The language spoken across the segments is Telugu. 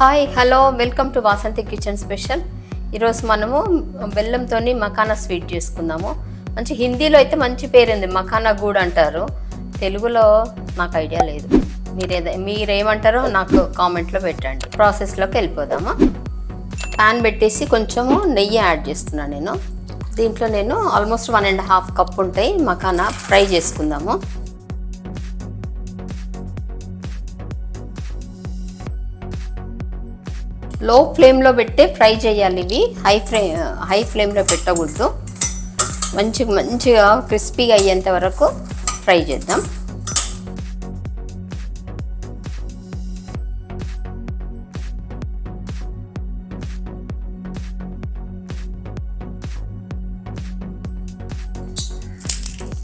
Hi hello welcome to Vasanthi kitchen special. ఈరోజు మనము బెల్లంతో మకానా స్వీట్ చేసుకుందాము. మంచి హిందీలో అయితే మంచి పేరుంది మకానా గూడ్ అంటారు. తెలుగులో నాకు ఐడియా లేదు. మీరేదే మీరేమంటారో నాకు కామెంట్లో పెట్టండి. ప్రాసెస్లోకి వెళ్ళిపోదామా? ప్యాన్ పెట్టేసి కొంచెము నెయ్యి యాడ్ చేస్తున్నాను నేను. దీంట్లో నేను almost one and half cup ఉంటాయి మకానా ఫ్రై చేసుకుందాము. లో ఫ్లేమ్లో పెట్టే ఫ్రై చేయాలి ఇవి. హై ఫ్రే హై ఫ్లేమ్లో పెట్టకూడదు. మంచిగా మంచిగా క్రిస్పీగా అయ్యేంత వరకు ఫ్రై చేద్దాం.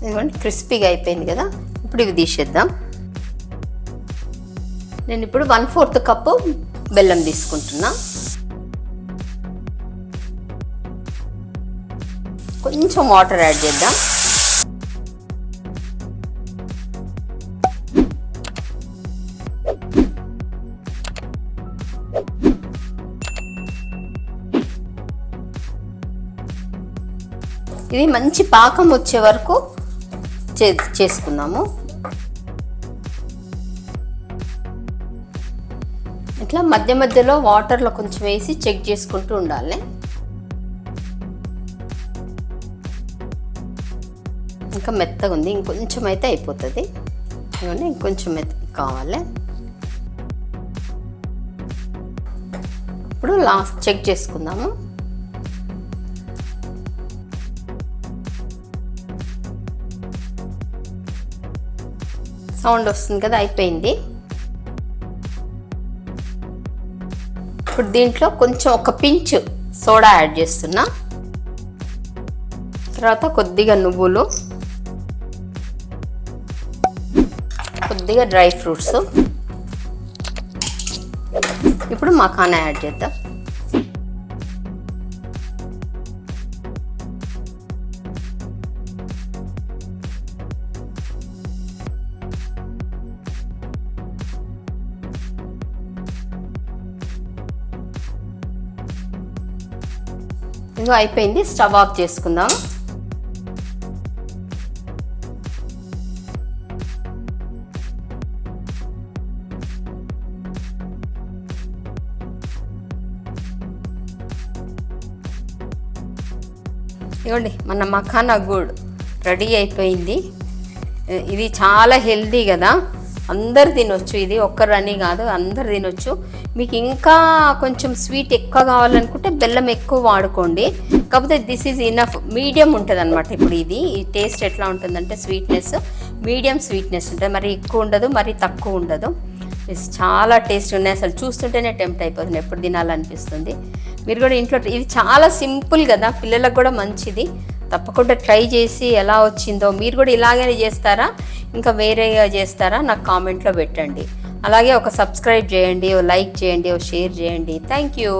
ఇదిగోండి క్రిస్పీగా అయిపోయింది కదా. ఇప్పుడు ఇవి తీసేద్దాం. నేను ఇప్పుడు వన్ ఫోర్త్ కప్పు బెల్లం తీసుకుంటున్నా. కొంచెం వాటర్ యాడ్ చేద్దాం. ఇది మంచి పాకం వచ్చే వరకు చే ఇట్లా మధ్య మధ్యలో వాటర్లో కొంచెం వేసి చెక్ చేసుకుంటూ ఉండాలి. ఇంకా మెత్తగా ఉంది. ఇంకొంచెం అయితే అయిపోతుంది. ఇవన్నీ ఇంకొంచెం మెత్త కావాలి. ఇప్పుడు లాస్ట్ చెక్ చేసుకుందాము. సౌండ్ వస్తుంది కదా అయిపోయింది. ఇప్పుడు దీంట్లో కొంచెం ఒక పించ్ సోడా యాడ్ చేస్తున్నా. తర్వాత కొద్దిగా నువ్వులు కొద్దిగా డ్రై ఫ్రూట్స్. ఇప్పుడు మకానా యాడ్ చేద్దాం. ఇదిగో అయిపోయింది. స్టవ్ ఆఫ్ చేసుకుందాం. ఇవ్వండి మన మఖానా గుడ్ రెడీ అయిపోయింది. ఇది చాలా హెల్దీ కదా. అందరు తినొచ్చు. ఇది ఒక్కరని కాదు అందరు తినొచ్చు. మీకు ఇంకా కొంచెం స్వీట్ ఎక్కువ కావాలనుకుంటే బెల్లం ఎక్కువ వాడుకోండి. కాకపోతే దిస్ ఈజ్ ఇనఫ్ మీడియం ఉంటుంది అనమాట ఇప్పుడు ఇది. ఈ టేస్ట్ ఎట్లా ఉంటుందంటే స్వీట్నెస్ మీడియం స్వీట్నెస్ ఉంటుంది. మరి ఎక్కువ ఉండదు మరి తక్కువ ఉండదు. చాలా టేస్ట్ ఉన్నాయి. అసలు చూస్తుంటేనే టెంప్ట్ అయిపోతుంది. ఎప్పుడు తినాలనిపిస్తుంది. మీరు కూడా ఇంట్లో ఇది చాలా సింపుల్ కదా. పిల్లలకు కూడా మంచిది. తప్పకుండా ట్రై చేసి ఎలా వచ్చిందో మీరు కూడా ఇలాగే చేస్తారా? ఇంకా వేరే చేస్తారా నాకు కామెంట్లో పెట్టండి. అలాగే ఒక సబ్స్క్రైబ్ చేయండి ఓ లైక్ చేయండి ఓ షేర్ చేయండి. Thank you.